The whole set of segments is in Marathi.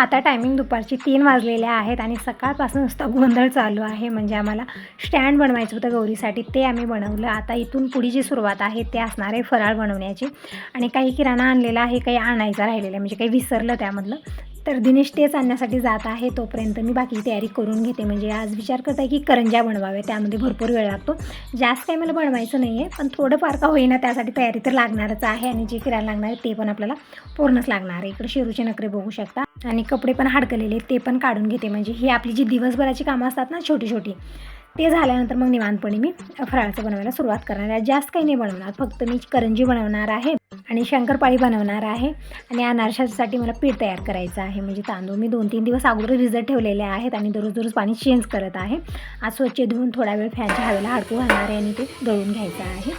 आता टायमिंग दुपारची तीन वाजलेल्या आहेत आणि सकाळपासून नुसता गोंधळ चालू आहे. म्हणजे आम्हाला स्टँड बनवायचं होतं गौरीसाठी ते आम्ही बनवलं. आता इथून पुढे जी सुरुवात आहे ते असणार आहे फराळ बनवण्याची. आणि काही किराणा आणलेला आहे काही आणायचा राहिलेला आहे. म्हणजे काही विसरलं त्यामधलं. तर दिनेश तेच आणण्यासाठी जात आहे. तोपर्यंत मी बाकी तयारी करून घेते. म्हणजे आज विचार करत आहे की करंज्या बनवाव्या त्यामध्ये भरपूर वेळ लागतो. जास्त काही मला बनवायचं नाही आहे पण थोडंफार का होईना त्यासाठी तयारी तर लागणारच आहे. आणि जे किराणा लागणार आहे ते पण आपल्याला पूर्णच लागणार आहे. इकडे शिरूचे नखरे बघू शकता. आणि कपडे पण हाडकलेले ते पण काढून घेते. म्हणजे ही आपली जी दिवसभराची कामं असतात ना छोटी छोटी ते झाल्यानंतर मग निवांतपणे मी फराळाचं बनवायला सुरुवात करणार आहे. जास्त काही नाही बनवणार फक्त मी करंजी बनवणार आहे आणि शंकरपाळी बनवणार आहे आणि अनारशासाठी मला पीठ तयार करायचं आहे. म्हणजे तांदूळ मी दोन तीन दिवस अगोदर भिजत ठेवलेले आहेत आणि दररोज दररोज पाणी चेंज करत आहे. आज स्वच्छ धुवून थोडा वेळ फॅनच्या हवेला हडकू घालणार आहे आणि ते दळून घ्यायचं आहे.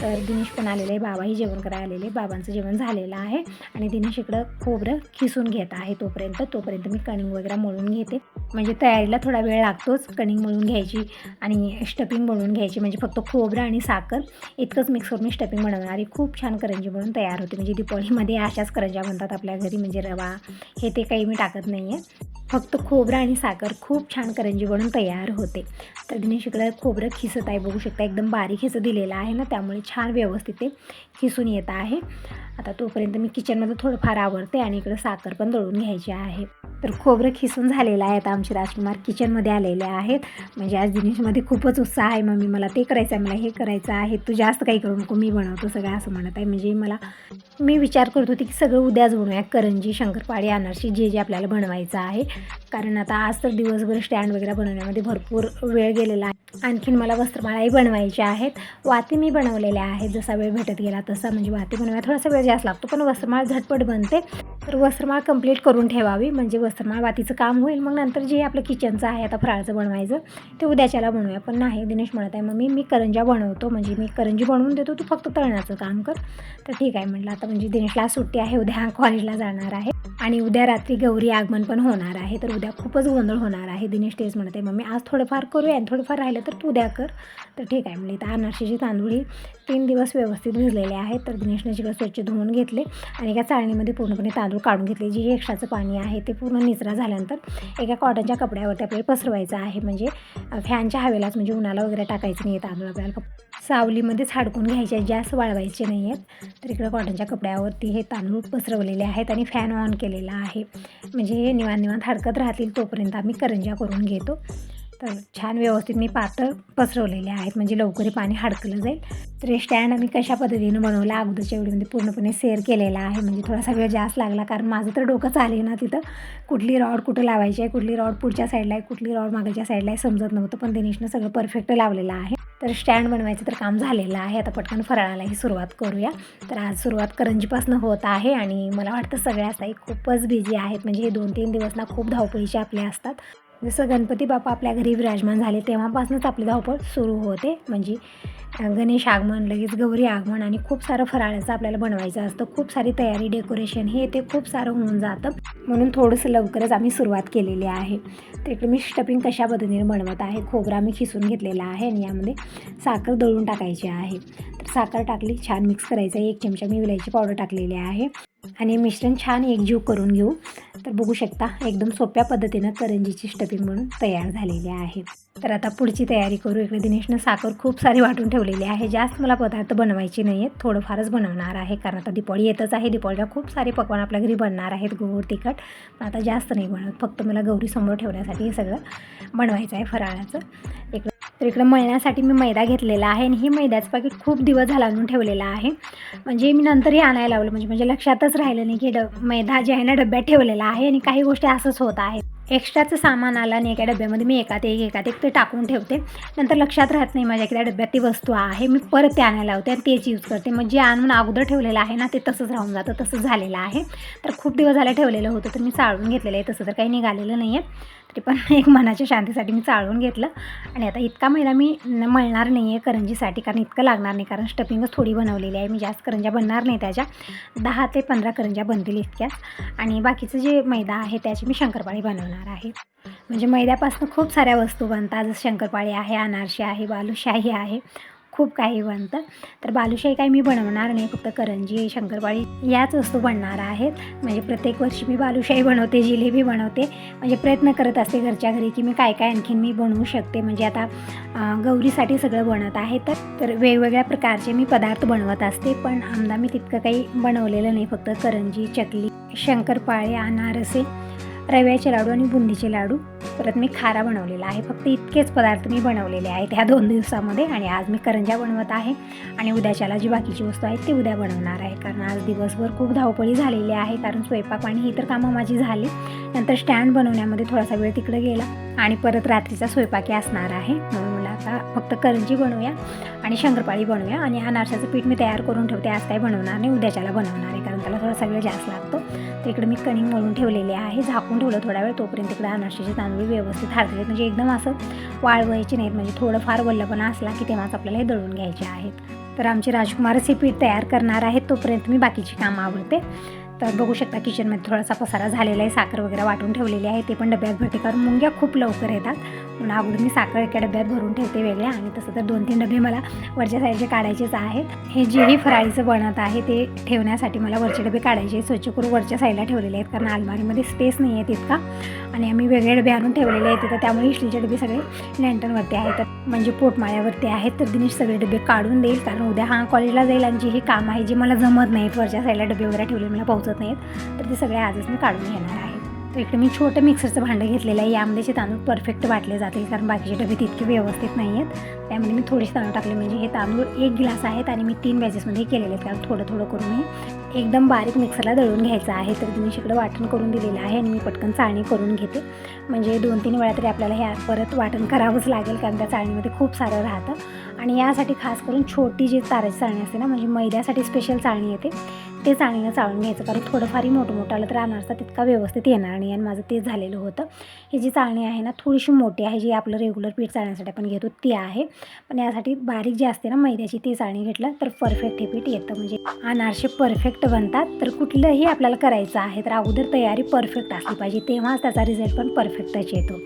तर दिनेश पण आलेले आहे बाबाही जेवण करायला आलेले बाबांचं जेवण झालेलं आहे आणि दिनेश इकडं खोबरं खिसून घेत आहे तोपर्यंत तोपर्यंत मी कणिंग वगैरे मळून घेते. म्हणजे तयारीला थोडा वेळ लागतोच कणिंग मळून घ्यायची आणि स्टफिंग बनवून घ्यायची म्हणजे फक्त खोबरं आणि साखर इतकंच मिक्स करून मी स्टफिंग बनवणार आणि खूप छान करंजी बनवून तयार होते. म्हणजे दिपावळीमध्ये अशाच करंजा बनतात आपल्या घरी म्हणजे रवा हे ते काही मी टाकत नाही आहे फक्त खोबरं आणि साखर खूप छान करंजी बनून तयार होते. तर दिनेश इकडं खोबरं खिसत आहे. बघू शकता एकदम बारीक हिचं दिलेलं आहे ना त्यामुळे छान व्यवस्थित ते खिसून येत आहे. आता तोपर्यंत मी किचनमध्ये थोडंफार आवडते आणि इकडं साखर पण दळून घ्यायची आहे. तर खोबरं खिसून झालेलं आहे आता आमचे राजकुमार किचनमध्ये आलेले आहेत. म्हणजे आज दिनेशमध्ये खूपच उत्साह आहे. मम्मी मला ते करायचं आहे मला हे करायचं आहे. तू जास्त काही करू नको मी बनवतो सगळं असं म्हणत आहे. म्हणजे मला मी विचार करत होते की सगळं उद्याच बनवूया करंजी शंकरपाळी अनारशी जे जे आपल्याला बनवायचं आहे. कारण आता आज तर दिवसभर स्टँड वगैरे बनवण्यामध्ये भरपूर वेळ गेलेला आहे. आणखीन मला वस्त्रमाळाही बनवायच्या आहेत. वाती मी बनवलेल्या आहेत. जसा वेळ भेटत गेला तसा म्हणजे भाती बनवायला थोडासा वेळ जास्त लागतो. पण वस्त्रमाळ झटपट बनते. तर वस्त्रमाळ कंप्लीट करून ठेवावी. म्हणजे वस्त्रमाळ वातीचं काम होईल. मग नंतर जे आपलं किचनचं आहे आता फराळचं बनवायचं ते उद्याच्याला बनवूया. पण नाही दिनेश म्हणत आहे मम्मी मी करंजा बनवतो. म्हणजे मी करंजी बनवून देतो. तू फक्त तळण्याचं काम कर. तर ठीक आहे म्हटलं. आता म्हणजे दिनेशला सुट्टी आहे. उद्या कॉलेजला जाणार आहे. आणि उद्या रात्री गौरी आगमन पण होणार आहे. तर उद्या खूपच गोंधळ होणार आहे. दिनेश तेच म्हणत आहे मम्मी आज थोडंफार करूया आणि थोडंफार राहिलं तर तू उद्या कर. तर ठीक आहे म्हणजे तर अनारशीची तांदूळ ही तीन दिवस व्यवस्थित भिजलेली आहे तर दिनेशने सगळं स्वच्छ धुवून घेतले आणि एका चाळणीमध्ये पूर्णपणे तांदूळ काढून घेतले. जे एक्स्ट्राचं पाणी आहे ते पूर्ण निचरा झाल्यानंतर एका कॉटनच्या कपड्यावरती आपल्याला पसरवायचं आहे. म्हणजे फॅनच्या हवेलाच म्हणजे उन्हाला वगैरे टाकायचं नाही आहे तांदूळ आपल्याला. सावलीमध्येच हाडकून घ्यायचे जास्त वाळवायचे नाही आहेत तर इकडं कॉटनच्या कपड्यावरती हे तांदूळ पसरवलेले आहेत आणि फॅन ऑन केलेला आहे. म्हणजे हे निवांत निवांत हडकत राहतील तोपर्यंत आम्ही करंज्या करून घेतो. तर छान व्यवस्थित मी पातळ पसरवलेले आहेत. म्हणजे लवकर पाणी हडकलं जाईल. तर हे स्टँड आम्ही कशा पद्धतीनं बनवलं अगोदरच्या व्हिडिओमध्ये पूर्णपणे सेअर केलेला आहे. म्हणजे थोडासा वेळ जास्त लागला कारण माझं तर डोकं चालेल ना तिथं. कुठली रॉड कुठं लावायची आहे कुठली रॉड पुढच्या साईडला आहे कुठली रॉड मागच्या साईडला आहे समजत नव्हतं. पण दिनेशनं सगळं परफेक्ट लावलेलं आहे. तर स्टँड बनवायचं तर काम झालेलं आहे. आता पटकन फराळालाही सुरुवात करूया. तर आज सुरुवात करंजीपासून होत आहे आणि मला वाटतं सगळ्याच ताई खूपच बिझी आहेत. म्हणजे हे दोन तीन दिवस ना खूप धावपळीचे आपले असतात. जसं गणपती बाप्पा आपल्या घरी विराजमान झाले तेव्हापासूनच आपली धावपळ सुरू होते. म्हणजे गणेश आगमन लगेच गौरी आगमन आणि खूप सारं फराळाचं आपल्याला बनवायचं असतं. खूप सारी तयारी डेकोरेशन हे ते खूप सारं होऊन जातं. म्हणून थोडंसं लवकरच आम्ही सुरुवात केलेली आहे. तर इकडे मी स्टपिंग कशा पद्धतीने बनवत आहे खोबरा मी खिसून घेतलेला आहे आणि यामध्ये साखर दळून टाकायची आहे. तर साखर टाकली छान मिक्स करायचं. आहे एक चमचा मी विलायची पावडर टाकलेली आहे. आणि मिश्रण छान एकजीव करून घेऊ. तर बघू शकता एकदम सोप्या पद्धतीनं करंजीची स्टफिंग म्हणून तयार झालेली आहे. तर आता पुढची तयारी करू. इकडे दिनेशनं साखर खूप सारी वाटून ठेवलेली आहे. जास्त मला पदार्थ बनवायचे नाही आहेत थोडंफारच बनवणार आहे. कारण आता दिपाळी येतच आहे. दिपाळीला खूप सारे पकवान आपल्या घरी बनणार आहेत गोड तिखट. पण आता जास्त नाही बनवत. फक्त मला गौरी समोर ठेवण्यासाठी हे सगळं बनवायचं आहे फराळाचं. एक तर इकडं मळण्यासाठी मी मैदा घेतलेला आहे आणि हे मैद्याचं पाकिट खूप दिवस झाला आणून ठेवलेलं आहे. म्हणजे मी नंतर हे आणायला लावलं. म्हणजे म्हणजे लक्षातच राहिलं नाही की ड मैदा जे आहे ना डब्यात ठेवलेला आहे आणि काही गोष्टी असंच होत आहेत. एक्स्ट्राचं सामान आलं आणि एका डब्यामध्ये मी एकात एक एकात एक ते टाकून ठेवते. नंतर लक्षात राहत नाही माझ्या एखाद्या डब्यात ती वस्तू आहे. मी परत ते आणायला लावते आणि तेच यूज करते. मग जे आणून अगोदर ठेवलेलं आहे ना ते तसंच राहून जातं. तसंच झालेलं आहे. तर खूप दिवस झालं ठेवलेलं होतं तर मी चाळून घेतलेलं आहे. तसं तर काही निघालेलं नाही आहे तरी पण एक मनाच्या शांतीसाठी मी चाळून घेतलं. आणि आता इतका मैदा मी मळणार नाही आहे करंजीसाठी कारण इतकं लागणार नाही कारण स्टफिंगच थोडी बनवलेली आहे. मी जास्त करंज्या बनणार नाही त्याच्या. दहा ते पंधरा करंज्या बनतील इतक्याच. आणि बाकीचं जे मैदा आहे त्याची मी शंकरपाळी बनवणार आहे. म्हणजे मैद्यापासून खूप साऱ्या वस्तू बनतात. जसं शंकरपाळी आहे अनारशी आहे बालुशाही आहे. खूप काही बनतं. तर बालुशाही काही मी बनवणार नाही फक्त करंजी शंकरपाळी याच वस्तू बनणार आहेत. म्हणजे प्रत्येक वर्षी मी बालुशाही बनवते जिलेबी बनवते. म्हणजे प्रयत्न करत असते घरच्या घरी की मी काय काय आणखीन मी बनवू शकते. म्हणजे आता गौरीसाठी सगळं बनत आहे तर तर वेगवेगळ्या प्रकारचे मी पदार्थ बनवत असते. पण आमदा मी तितकं काही बनवलेलं नाही. फक्त करंजी चकली शंकरपाळे अनारसे रव्याचे लाडू आणि बुंदीचे लाडू. परत मी खारा बनवलेला आहे. फक्त इतकेच पदार्थ मी बनवलेले आहेत ह्या दोन दिवसामध्ये आणि आज मी करंज्या बनवत आहे. आणि उद्याच्याला जी बाकीची वस्तू आहेत ती उद्या बनवणार आहे. कारण आज दिवसभर खूप धावपळी झालेली आहे. कारण स्वयंपाक आणि ही तर कामं माझी झाली. नंतर स्टँड बनवण्यामध्ये थोडासा वेळ तिकडे गेला. आणि परत रात्रीचा स्वयंपाकी असणार आहे. म्हणून मला आता फक्त करंजी बनवूया. आणि शंकरपाळी बनवूया. आणि अनारशाचं पीठ मी तयार करून ठेवते. आज काही बनवणार नाही उद्याच्याला बनवणार आहे कारण त्याला थोडासा वेळ जास्त लागतो. तर इकडे मी कणिंग मळून ठेवलेले आहे. झाकून ठेवलं थोडा वेळ तोपर्यंत इकडे अनारशाचे तांदूळ व्यवस्थित हरलेत म्हणजे एकदम असं वाळवायचे नाहीत. म्हणजे थोडंफार वल्लपणा असला की तेव्हाच आपल्याला हे दळून घ्यायचे आहेत. तर आमचे राजकुमारच हे पीठ तयार करणार आहेत. तोपर्यंत मी बाकीची कामं आवडते तर बघू शकता किचनमध्ये थोडासा पसारा झालेला आहे. साखर वगैरे वाटून ठेवलेली आहे. ते पण डब्यात भरते कारण मुंग्या खूप लवकर येतात. म्हणून अगोदर मी साखर एका डब्यात भरून ठेवते वेगळ्या आणि तसं तर दोन तीन डबे मला वरच्या साईडचे काढायचेच आहेत. हे जेही फराळीचं बनत आहे ते ठेवण्यासाठी मला वरचे डबे काढायचे स्वच्छ करून वरच्या साईडला ठेवलेले आहेत कारण अलमारीमध्ये स्पेस नाही आहे तितका आणि आम्ही वेगळे डबे आणून ठेवलेले आहेत तिथं. त्यामुळे इडलीचे डबे सगळे लँटनवरती आहेत. तर म्हणजे पोटमाळ्यावरती आहेत. तर दिनेश सगळे डबे काढून देईल कारण उद्या हा कॉलेजला जाईल आणि जे हे काम आहे जे मला जमत नाहीत वरच्या साईडला डबे वगैरे ठेवले मला पोहोचत नाहीत. तर ते सगळे आजच मी काढून घेणार आहे. तर इकडे मी छोटं मिक्सरचं भांडं घेतलेलं आहे. यामध्येचे तांदूळ परफेक्ट वाटले जातील कारण बाकीचे डबे तितके व्यवस्थित नाही आहेत. त्यामध्ये मी थोडेसे तांदूळ टाकले म्हणजे हे तांदूळ एक ग्लास आहेत आणि मी तीन बॅचेसमध्ये केलेले आहेत. कारण थोडं थोडं करून मी एकदम बारीक मिक्सरला दळून घ्यायचं आहे. तर तुम्ही शिकडं वाटण करून दिलेलं आहे आणि मी पटकन चाळणी करून घेते. म्हणजे दोन तीन वेळा तरी आपल्याला हे परत वाटण करावंच लागेल कारण त्या चाळणीमध्ये खूप सारं राहतं. आणि यासाठी खास करून छोटी जी ताराची चाळणी असते ना म्हणजे मैद्यासाठी स्पेशल चाळणी येते. ते चाळणीनं चाळून घ्यायचं कारण थोडंफारही मोठं मोठं आलं तर अनारसा तितका व्यवस्थित येणार नाही. आणि माझं ते झालेलं होतं. ही जी चाळणी आहे ना थोडीशी मोठी आहे जी आपलं रेग्युलर पीठ चाळण्यासाठी आपण घेतो ती आहे. पण यासाठी बारीक जी असते ना मैद्याची ती चाळणी घेतलं तर परफेक्ट हे पीठ येतं. म्हणजे अनारसे परफेक्ट बनतात तर कुठलंही आपल्याला करायचं आहे तर अगोदर तयारी परफेक्ट असली पाहिजे. तेव्हाच त्याचा रिझल्ट पण परफेक्टच येतो.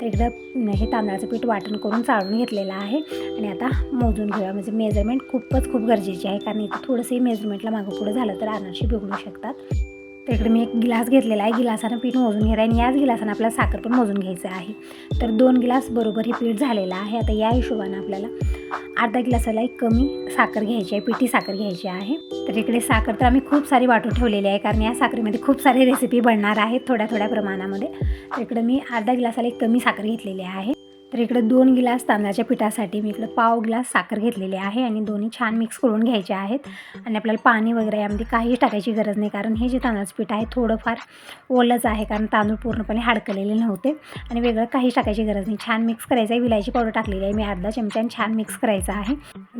तर एकदा हे तांदळाचं पीठ वाटण करून चाळून घेतलेलं आहे. आणि आता मोजून घेऊया. म्हणजे मेजरमेंट खूपच खूप गरजेची आहे. कारण इथं थोडंसंही मेजरमेंटला मागं पुढं झालं तर अनारशी बिघडू शकतात. तर इकडे मी एक गिलास घेतलेला आहे. गिलासानं पीठ मोजून घेत आहे आणि याच गिलासानं आपल्याला साखर पण मोजून घ्यायचं आहे. तर दोन गिलास बरोबर हे पीठ झालेलं आहे. आता या हिशोबानं आपल्याला अर्धा गिलासाला एक कमी साखर घ्यायची आहे. पिठी साखर घ्यायची आहे. तर इकडे साखर तर आम्ही खूप सारी वाटून ठेवलेली आहे कारण या साखरेमध्ये खूप सारी रेसिपी बनणार आहेत थोड्या थोड्या प्रमाणामध्ये. तर इकडे मी अर्धा गिलासाला एक कमी साखर घेतलेली आहे. तर इकडं दोन गिलास तांदळाच्या पिठासाठी मी इकडं पाव ग्लास साखर घेतलेली आहे आणि दोन्ही छान मिक्स करून घ्यायचे आहेत. आणि आपल्याला पाणी वगैरे यामध्ये काहीच टाकायची गरज नाही कारण हे जे तांदळाचं पीठ आहे थोडंफार ओलंच आहे कारण तांदूळ पूर्णपणे हाडकलेले नव्हते. आणि वेगळं काहीच टाकायची गरज नाही. छान मिक्स करायचं आहे. विलायची पावडर टाकलेली आहे. मी अर्धा चमच्याने छान मिक्स करायचं आहे.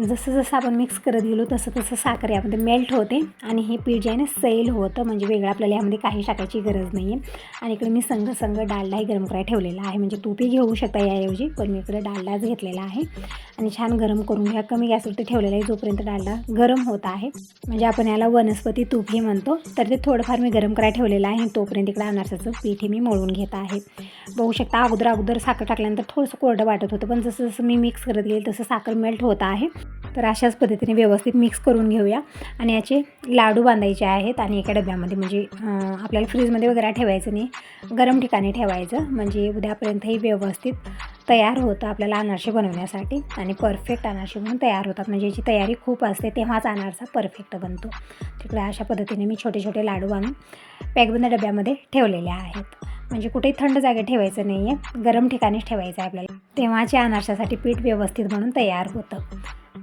जसं जसं आपण मिक्स करत गेलो तसं तसं साखर यामध्ये मेल्ट होते. आणि हे पीठ जे आहे ना सैल होतं. म्हणजे वेगळं आपल्याला यामध्ये काही टाकायची गरज नाही आहे आणि इकडे मी संघ संघ डालडाही गरम करायला ठेवलेला आहे. म्हणजे तूपही घेऊ शकता याऐवजी म्हणजे पण मी इकडे डालडाच घेतलेला आहे. आणि छान गरम करून घ्या. कमी गॅसवरती ठेवलेलं आहे जोपर्यंत डालडा गरम होत आहे. म्हणजे आपण याला वनस्पती तूपही म्हणतो. तर ते थोडंफार मी गरम करायला ठेवलेलं आहे. तोपर्यंत इकडे अनारसाचं पीठ हे मी मळून घेत आहे. बघू शकता अगोदर अगोदर साखर टाकल्यानंतर थोडंसं कोरडं वाटत होतं. पण जसं जसं मी मिक्स करत गेले तसं साखर मेल्ट होत आहे. तर अशाच पद्धतीने व्यवस्थित मिक्स करून घेऊया. आणि याचे लाडू बांधायचे आहेत. आणि एका डब्यामध्ये म्हणजे आपल्याला फ्रीजमध्ये वगैरे ठेवायचं नाही. गरम ठिकाणी ठेवायचं. म्हणजे उद्यापर्यंतही व्यवस्थित तयार होतं आपल्याला अनारसे बनवण्यासाठी आणि परफेक्ट अनारसे म्हणून तयार होतात. म्हणजे याची तयारी खूप असते तेव्हाच अनारसा परफेक्ट बनतो. तिकडे अशा पद्धतीने मी छोटे छोटे लाडू आणून पॅकबंद डब्यामध्ये ठेवलेले आहेत. म्हणजे कुठेही थंड जागेत ठेवायचं नाही आहे गरम ठिकाणीच ठेवायचं आहे आपल्याला. तेव्हाच्या अनारशासाठी पीठ व्यवस्थित म्हणून तयार होतं.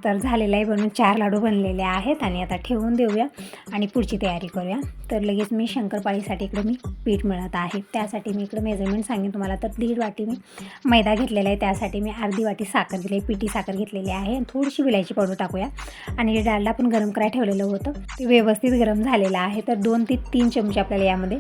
तर झालेलं आहे बनून चार लाडू बनलेले आहेत आणि आता ठेवून देऊया आणि पुढची तयारी करूया. तर लगेच मी शंकरपाळीसाठी इकडे मी पीठ मिळत आहे. त्यासाठी मी इकडे मेजरमेंट सांगेन तुम्हाला. तर दीड वाटी मी मैदा घेतलेला आहे. त्यासाठी मी अर्धी वाटी साखर दिली आहे. पिठी साखर घेतलेली आहे. आणि थोडीशी विलायची पावडर टाकूया. आणि जे डालडा पण गरम करायला ठेवलेलं होतं ते व्यवस्थित गरम झालेलं आहे. तर दोन ते तीन चमचे आपल्याला यामध्ये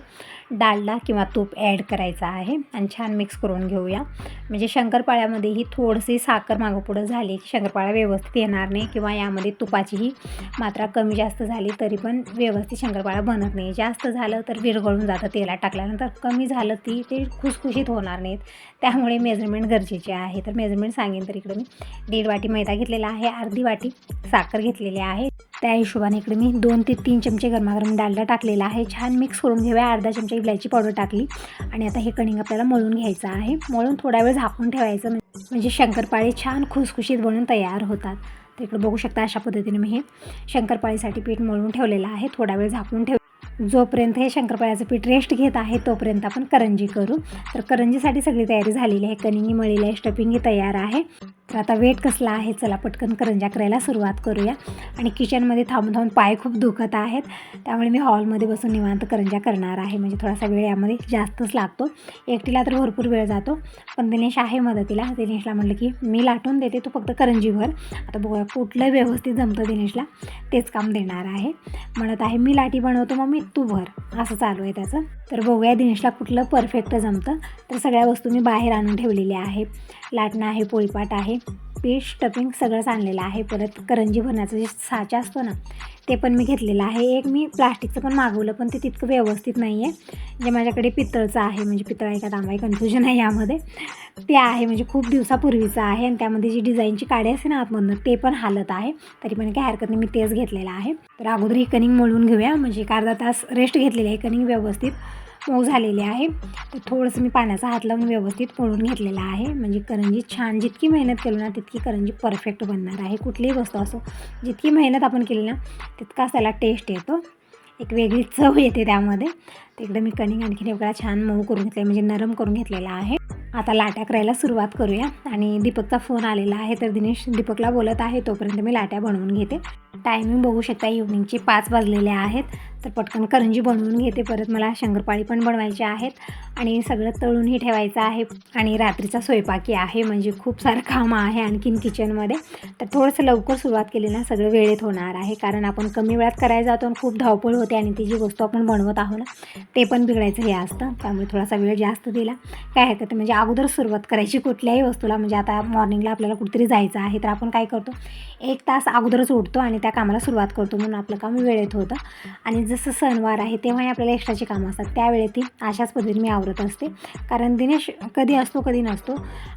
डालडा किंवा तूप ॲड करायचा आहे. आणि छान मिक्स करून घेऊया. म्हणजे शंकरपाळ्यामध्येही थोडीशी साखर मागं पुढं झाली की शंकरपाळा व्यवस्थित येणार नाही किंवा यामध्ये तुपाचीही मात्रा कमी जास्त झाली तरी पण व्यवस्थित शंकरपाळा बनत नाही. जास्त झालं तर विरघळून जातं तेलात टाकल्यानंतर कमी झालं ती ते खुसखुशीत होणार नाहीत. त्यामुळे मेजरमेंट गरजेचे आहे. तर मेजरमेंट सांगेन तर इकडे मी. दीड वाटी मैदा घेतलेला आहे. अर्धी वाटी साखर घेतलेली आहे. त्या हिशोबाने इकडे मी दोन ते तीन चमचे गरमागरम डालडा टाकलेला आहे. छान मिक्स करून घेऊया. अर्धा चमचा इलायची पावडर टाकली. आणि आता हे कणिंग आपल्याला मळून घ्यायचं आहे. मळून थोडा वेळ झाकून ठेवायचं. म्हणजे शंकरपाळे छान खुसखुशीत बनून तयार होतात. तिकडे बघू शकता अशा पद्धतीने मी हे शंकरपाळीसाठी पीठ मळून ठेवलेलं आहे. थोडा वेळ झाकून ठेव जोपर्यंत हे शंकरपाळ्याचं पीठ रेस्ट घेत आहे तोपर्यंत आपण करंजी करू. तर करंजीसाठी सगळी तयारी झालेली आहे. कणिंगी मळीला आहे स्टफिंगही तयार आहे. तर आता वेट कसला आहे चला पटकन करंजा करायला सुरुवात करूया. आणि किचनमध्ये थांबून थांबून पाय खूप दुखत आहेत. त्यामुळे मी हॉलमध्ये बसून निवांत करंजा करणार आहे. म्हणजे थोडासा वेळ यामध्ये जास्तच लागतो. एकटीला तर भरपूर वेळ जातो. पण दिनेश आहे मदतीला. दिनेशला म्हटलं की मी लाटून देते तू फक्त करंजीभर आता बघूया कुठलं व्यवस्थित जमतं दिनेशला. तेच काम देणार आहे. म्हणत आहे मी लाटी बनवतो मग मी तू भर. असं चालू आहे त्याचं. तर बघूया दिनेशला कुठलं परफेक्ट जमतं. तर सगळ्या वस्तू मी बाहेर आणून ठेवलेल्या आहे लाटणं आहे पोळीपाट आहे. पीठ स्टफिंग सगळंच आणलेलं आहे. परत करंजी भरण्याचं जे साचा असतो ना ते पण मी घेतलेलं आहे. एक मी प्लास्टिकचं पण मागवलं पण ते तितकं व्यवस्थित नाही आहे जे माझ्याकडे पितळचं आहे म्हणजे पितळ आहे का तांबा आहे कन्फ्युजन आहे यामध्ये. ते आहे म्हणजे खूप दिवसापूर्वीचं आहे. आणि त्यामध्ये जी डिझाईनची काडी असते ना आतमधनं ते पण हालत आहे. तरी पण काय हरकत नाही मी तेच घेतलेलं आहे. तर अगोदर ही कनिंग मळून घेऊया. म्हणजे एक अर्धा तास रेस्ट घेतलेली आहे कनिंग व्यवस्थित मऊ झालेली आहे. तर थोडंसं मी पाण्याचा हात लावून व्यवस्थित पळून घेतलेला आहे. म्हणजे करंजी छान जितकी मेहनत केली ना तितकी करंजी परफेक्ट बनणार आहे. कुठलीही वस्तू असो जितकी मेहनत आपण केली ना तितकाच त्याला टेस्ट येतो. एक वेगळी चव येते त्यामध्ये. तिकडे मी कणिंग आणखीन वेगळा छान मऊ करून घेतला म्हणजे नरम करून घेतलेला आहे. आता लाट्या करायला सुरुवात करूया. आणि दीपकचा फोन आलेला आहे तर दिनेश दीपकला बोलत आहे तोपर्यंत मी लाट्या बनवून घेते. टायमिंग बघू शकता इव्हनिंगचे पाच वाजलेले आहेत. तर पटकन करंजी बनवून घेते. परत मला शंकरपाळी पण बनवायचे आहेत. आणि सगळं तळूनही ठेवायचं आहे. आणि रात्रीचा स्वयंपाकी आहे. म्हणजे खूप सारं काम आहे आणखीन किचनमध्ये तर थोडंसं लवकर सुरुवात केली ना सगळं वेळेत होणार आहे. कारण आपण कमी वेळात करायला जातो आणि खूप धावपळ होते आणि ती जी वस्तू आपण बनवत आहोत ना ते पण बिघडायचं हे असतं. त्यामुळे थोडासा वेळ जास्त दिला. काय हरकत म्हणजे अगोदर सुरुवात करायची कुठल्याही वस्तूला. म्हणजे आता मॉर्निंगला आपल्याला कुठेतरी जायचं आहे तर आपण काय करतो एक तास अगोदरच उठतो आणि त्या कामाला सुरुवात करतो म्हणून आपलं काम वेळेत होतं. आणि जसं सणवार आहे तेव्हाही आपल्याला एक्स्ट्राची कामं असतात. त्यावेळेत अशाच पद्धतीने मी आवरत असते. कारण दिनेश कधी असतो कधी नसतो.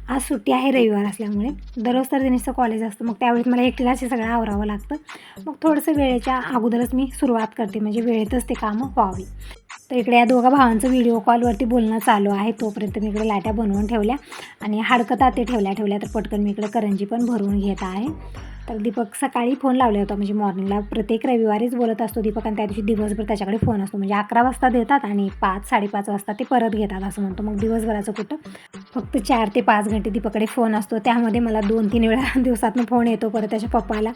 आज सुट्टी आहे रविवार असल्यामुळे. दररोज तर दिनेशचं कॉलेज असतं. मग त्यावेळेस मला एकटीलाच हे सगळं आवरावं लागतं. मग थोडंसं वेळेच्या अगोदरच मी सुरुवात करते. म्हणजे वेळेतच ते कामं व्हावी. तर इकडे या दोघा भावांचं व्हिडिओ कॉलवरती बोलणं चालू आहे. तोपर्यंत मी इकडे लाट्या बनवून ठेवल्या आणि हाडकता ते ठेवल्या ठेवल्या तर पटकन मी इकडे करंजी पण भरून घेत आहे. तर दीपक सकाळी फोन लावला होता म्हणजे मॉर्निंगला प्रत्येक रविवारीच बोलत असतो दीपक आणि त्या दिवशी दिवसभर त्याच्याकडे फोन असतो. म्हणजे अकरा वाजता देतात आणि पाच साडेपाच वाजता ते परत घेतात असं म्हणतो. मग दिवसभराचं कुठं? फक्त चार ते पाच घंटे दीपकडे फोन असतो. त्यामध्ये मला दोन तीन वेळा दिवसातनं फोन येतो परत त्याच्या पप्पाला.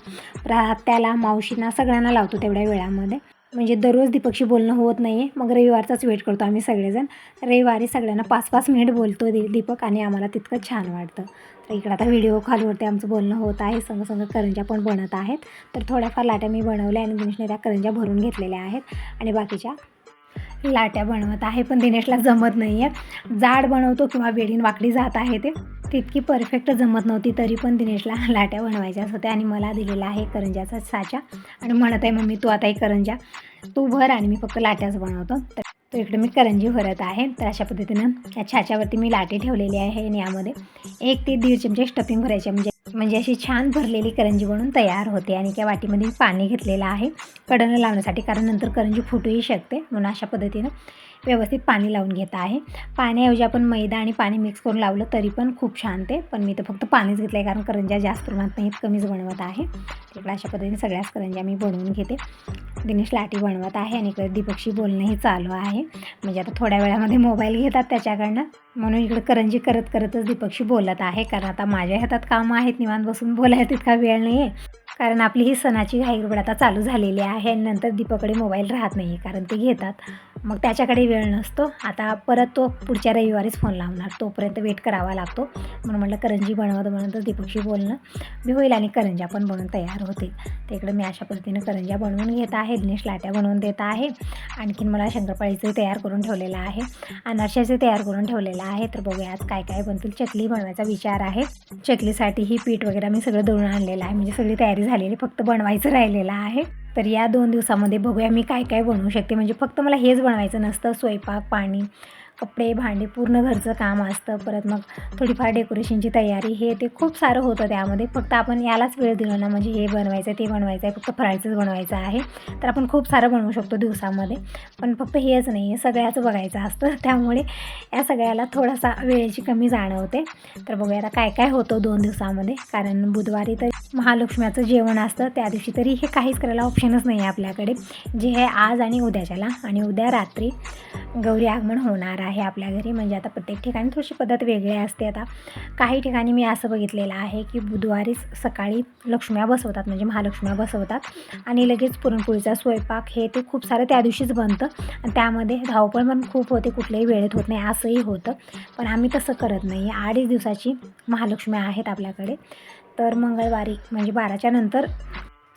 परत त्याला मावशींना सगळ्यांना लावतो तेवढ्या वेळामध्ये. म्हणजे दररोज दीपकशी बोलणं होत नाही आहे मग रविवारचाच वेट करतो आम्ही सगळेजण. रविवारी सगळ्यांना पाच पाच मिनिट बोलतो दी दीपक आणि आम्हाला तितकं छान वाटतं. तर इकडं आता व्हिडिओ कॉलवरती आमचं बोलणं होत आहे. संग संग करंजा पण बनत आहेत. तर थोड्याफार लाट्या मी बनवल्या आणि दिनेशने त्या करंज्या भरून घेतलेल्या आहेत. आणि बाकीच्या लाट्या बनवत आहे पण दिनेशला जमत नाही आहे जाड बनवतो किंवा वेळीन वाकडी जात आहे ते. तितकी परफेक्ट जमत नव्हती तरी पण दिनेशला लाट्या बनवायच्याच होत्या आणि मला दिलेला आहे करंजाचा साचा. आणि म्हणत आहे मम्मी तू आता एक करंजा. तू भर आणि मी फक्त लाट्याच बनवतो. तर तर इकडे मी करंजी भरत आहे. तर अशा पद्धतीनं या छाच्यावरती मी लाटे ठेवलेली आहे आणि यामध्ये एक ते दीड चमचे स्टफिंग भरायचे म्हणजे म्हणजे अशी छान भरलेली करंजी बनून तयार होते आणि त्या वाटीमध्ये पाणी घेतलेलं आहे. कडनं लावण्यासाठी कारण नंतर करंजी फुटूही शकते. म्हणून अशा पद्धतीनं व्यवस्थित पाणी लावून घेत आहे. पाण्याऐवजी आपण मैदा आणि पाणी मिक्स करून लावलं तरी पण खूप छान ते. पण मी तर फक्त पाणीच घेतलं आहे कारण करंज्या जास्त प्रमाणात नाहीत कमीच बनवत आहे. तिकडे अशा पद्धतीने सगळ्याच करंज्या मी बनवून घेते. दिनेश लाटी बनवत आहे आणि इकडे दीपकशी बोलणंही चालू आहे. म्हणजे आता थोड्या वेळामध्ये मोबाईल घेतात त्याच्याकडनं. म्हणून इकडे करंजी करत करतच दीपकशी बोलत आहे. कारण आता माझ्या हातात कामं आहेत निवांत बसून बोलायला तितका वेळ नाही आहे कारण आपली ही सणाची घाईगडबड आता चालू झालेली आहे नंतर दीपाकडे मोबाईल राहत नाही कारण ते घेतात. मग त्याच्याकडे वेळ नसतो. आता परत तो पुढच्या रविवारीच फोन लावणार. तोपर्यंत वेट करावा लागतो. म्हणून म्हटलं करंजी बनवत म्हणून तर दीपकशी बोलणं बी होईल आणि करंज्या पण बनवून तयार होतील. तर मी अशा पद्धतीनं करंज्या बनवून घेत आहे दिनेश लाट्या बनवून देत आहे. आणखीन मला शंकरपाळीचं तयार करून ठेवलेलं आहे. अनारशाचे तयार करून ठेवलेलं आहे. तर बघूया आज काय काय बनतील. चकली बनवायचा विचार आहे. चकलीसाठी ही पीठ वगैरे मी सगळं दळून आणलेलं आहे. म्हणजे सगळी तयारी झालेली फक्त बनवायचं राहिलेलं आहे. तर या दोन दिवसामध्ये बघूया मी काय काय बनवू शकते. म्हणजे फक्त मला हेच बनवायचं नसतं. स्वयंपाक पाणी कपडे भांडे पूर्ण घरचं काम असतं. परत मग थोडीफार डेकोरेशनची तयारी हे ते खूप सारं होतं त्यामध्ये. फक्त आपण यालाच वेळ दिला ना म्हणजे हे बनवायचं आहे ते बनवायचं आहे फक्त फराळचंच बनवायचं आहे. तर आपण खूप सारं बनवू शकतो दिवसामध्ये. पण फक्त हेच नाही आहे सगळ्याच बघायचं असतं. त्यामुळे या सगळ्याला थोडासा वेळेची कमी जाणवते. तर बघूया आता काय काय होतं दोन दिवसामध्ये. कारण बुधवारी तर महालक्ष्म्याचं जेवण असतं. त्या दिवशी तरी हे काहीच करायला ऑप्शनच नाही आहे आपल्याकडे. जे आहे आज आणि उद्याच्याला. आणि उद्या रात्री गौरी आगमन होणार आहे आपल्या घरी. म्हणजे आता प्रत्येक ठिकाणी थोडीशी पद्धत वेगळी असते. आता काही ठिकाणी मी असं बघितलेलं आहे की बुधवारीच सकाळी लक्ष्म्या बसवतात. म्हणजे महालक्ष्म्या बसवतात. आणि लगेच पुरणपोळीचा स्वयंपाक हे ते खूप सारं त्या दिवशीच बनतं. आणि त्यामध्ये धावपळ पण खूप होते. कुठल्याही वेळेत होत नाही असंही होतं. पण आम्ही तसं करत नाही. अडीच दिवसाची महालक्ष्म्या आहेत आपल्याकडे. तर मंगळवारी म्हणजे बाराच्या नंतर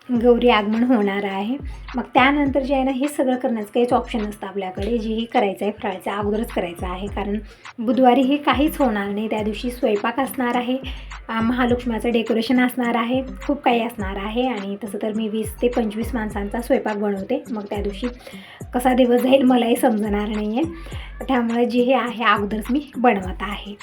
गौरी आगमन होणार आहे. मग त्यानंतर जे आहे ना हे सगळं करण्याचं काहीच ऑप्शन नसतं आपल्याकडे. जेही करायचं आहे फराळचं अगोदरच करायचं आहे. कारण बुधवारी हे काहीच होणार नाही. त्या दिवशी स्वयंपाक असणार आहे. अं, महालक्ष्म्याचं डेकोरेशन असणार आहे. खूप काही असणार आहे. आणि तसं तर मी वीस ते पंचवीस माणसांचा स्वयंपाक बनवते. मग त्या दिवशी कसा दिवस जाईल मलाही समजणार नाही आहे त्यामुळे जे हे आहे अगोदरच मी बनवत आहे.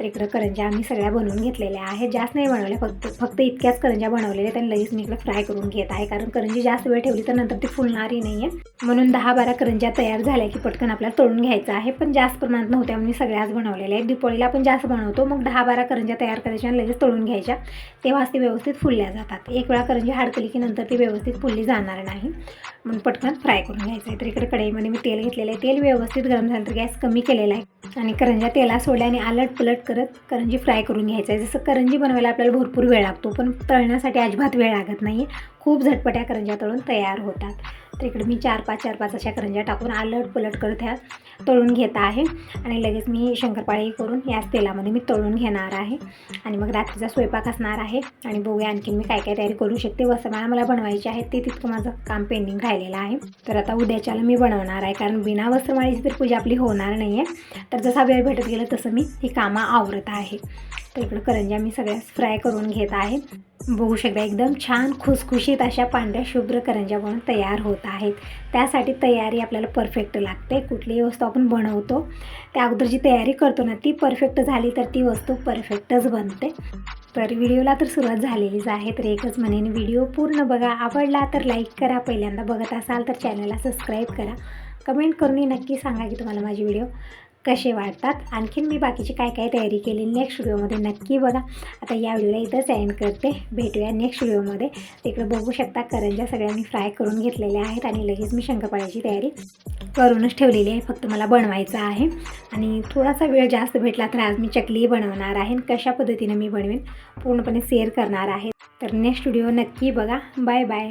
तर इकडं करंज्या आम्ही सगळ्या बनवून घेतलेल्या आहेत. जास्त नाही बनवल्या फक्त फक्त इतक्याच करंज्या बनवलेल्या आहेत लगेच मी इकडे फ्राय करून घेत आहे. कारण करंजी जास्त वेळ ठेवली तर नंतर ती फुलणारही नाही आहे म्हणून दहा बारा करंज्या तयार झाल्या की पटकन आपल्याला तळून घ्यायचं आहे. पण जास्त प्रमाणात नव्हत्या म्हणून मी सगळ्याच बनवलेल्या आहेत. दिपोळीला आपण जास्त बनवतो. मग दहा बारा करंज्या तयार करायच्या आणि लगेच तळून घ्यायच्या. तेव्हाच ते व्यवस्थित फुलल्या जातात. एक वेळा करंजी हाडकली की नंतर ती व्यवस्थित फुलली जाणार नाही. म्हणून पटकन फ्राय करून घ्यायचं आहे. तर इकडे कढईमध्ये मी तेल घेतलेलं आहे. तेल व्यवस्थित गरम झालं तर गॅस कमी केलेला आहे. आणि करंज्या तेला सोडल्या आणि आलट पलट करत करंजी फ्राय करून घ्यायचं आहे. जसं करंजी बनवायला आपल्याला भरपूर वेळ लागतो पण तळण्यासाठी अजिबात वेळ लागत नाही खूप झटपट्या करंज्या तळून तयार होतात. तर इकडे मी चार पाच चार पाच अशा करंज्या टाकून आलट पलट करत ह्या तळून घेत आहे. आणि लगेच मी शंकरपाळी करून याच तेलामध्ये मी तळून घेणार आहे. आणि मग रात्रीचा स्वयंपाक असणार आहे. आणि बघूया आणखी मी काय काय तयारी करू शकते. वसमाळा मला बनवायचे आहे. ते तितकं माझं काम पेंडिंग राहिलेलं आहे. तर आता उद्याच्याला मी बनवणार आहे. कारण बिना वस्त्रमाळीची तर पूजा आपली होणार नाही आहे तर जसा वेळ भेटत गेलं तसं मी ही कामं आवरत आहे. तर इकडं करंज्या मी सगळ्या फ्राय करून घेत आहे. बघू शकता एकदम छान खुसखुशीत अशा पांढऱ्या शुभ्र करंज्या बनून तयार होत आहेत. त्यासाठी तयारी आपल्याला परफेक्ट लागते. कुठलीही वस्तू आपण बनवतो त्या अगोदर जी तयारी करतो ना ती परफेक्ट झाली तर ती वस्तू परफेक्टच बनते. तर व्हिडिओला तर सुरुवात झालेलीच आहे तर एकच म्हणेन व्हिडिओ पूर्ण बघा. आवडला तर लाईक करा पहिल्यांदा बघत असाल तर चॅनलला सबस्क्राईब करा. कमेंट करूनही नक्की सांगा की तुम्हाला माझी व्हिडिओ कसे वाढतात? आणखीन मी बाकीची काय काय तयारी केली नेक्स्ट व्हिडिओमध्ये नक्की बघा. आता या व्हिडिओला इथंच एंड करते. भेटूया नेक्स्ट व्हिडिओमध्ये तिकडे बघू शकता करंज्या सगळ्या मी फ्राय करून घेतलेल्या आहेत आणि लगेच मी शंकरपाळ्याची तयारी करूनच ठेवलेली आहे. फक्त मला बनवायचं आहे. आणि थोडासा वेळ जास्त भेटला तर आज मी चकली बनवणार आहे कशा पद्धतीनं मी बनवेन पूर्णपणे शेअर करणार आहे. तर नेक्स्ट व्हिडिओ नक्की बघा. Bye bye